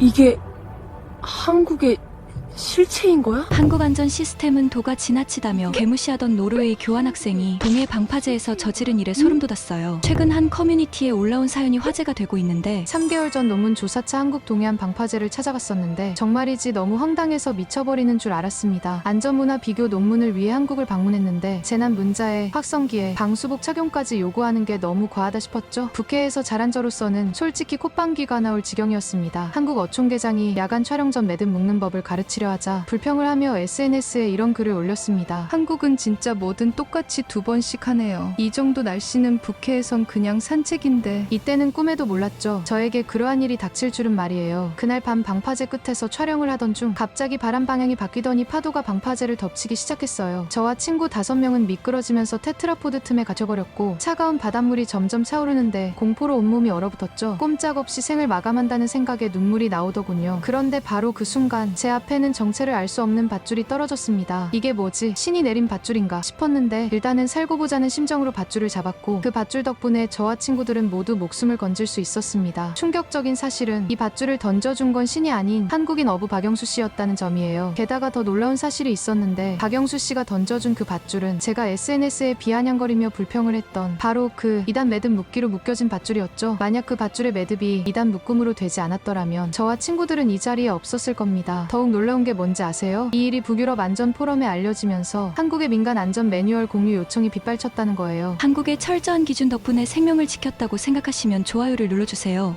이게 한국의 실체인 거야? 한국 안전 시스템은 도가 지나치다며 개무시하던 노르웨이 교환 학생이 동해 방파제에서 저지른 일에 소름 돋았어요. 최근 한 커뮤니티에 올라온 사연이 화제가 되고 있는데 3개월 전 논문 조사차 한국 동해안 방파제를 찾아갔었는데 정말이지 너무 황당해서 미쳐버리는 줄 알았습니다. 안전문화 비교 논문을 위해 한국을 방문했는데 재난 문자에 확성기에 방수복 착용까지 요구하는 게 너무 과하다 싶었죠. 국회에서 잘한 저로서는 솔직히 콧방귀가 나올 지경이었습니다. 한국 어촌계장이 야간 촬영 전 매듭 묶는 법을 가르치려 하자 불평을 하며 SNS에 이런 글을 올렸습니다. 한국은 진짜 뭐든 똑같이 두 번씩 하네요. 이 정도 날씨는 북해에선 그냥 산책인데 이때는 꿈에도 몰랐죠. 저에게 그러한 일이 닥칠 줄은 말이에요. 그날 밤 방파제 끝에서 촬영을 하던 중 갑자기 바람 방향이 바뀌더니 파도가 방파제를 덮치기 시작했어요. 저와 친구 다섯 명은 미끄러지면서 테트라포드 틈에 갇혀버렸고 차가운 바닷물이 점점 차오르는데 공포로 온몸이 얼어붙었죠. 꼼짝없이 생을 마감한다는 생각에 눈물이 나오더군요. 그런데 바로 그 순간 제 앞에는 정체를 알 수 없는 밧줄이 떨어졌습니다. 이게 뭐지? 신이 내린 밧줄인가 싶었는데 일단은 살고 보자는 심정으로 밧줄을 잡았고 그 밧줄 덕분에 저와 친구들은 모두 목숨을 건질 수 있었습니다. 충격적인 사실은 이 밧줄을 던져준 건 신이 아닌 한국인 어부 박영수 씨였다는 점이에요. 게다가 더 놀라운 사실이 있었는데 박영수 씨가 던져준 그 밧줄은 제가 SNS에 비아냥거리며 불평을 했던 바로 그 2단 매듭 묶기로 묶여진 밧줄이었죠. 만약 그 밧줄의 매듭이 2단 묶음으로 되지 않았더라면 저와 친구들은 이 자리에 없었을 겁니다. 더욱 놀라운 게 뭔지 아세요? 이 일이 북유럽 안전 포럼에 알려지면서 한국의 민간 안전 매뉴얼 공유 요청이 빗발쳤다는 거예요. 한국의 철저한 기준 덕분에 생명을 지켰다고 생각하시면 좋아요를 눌러주세요.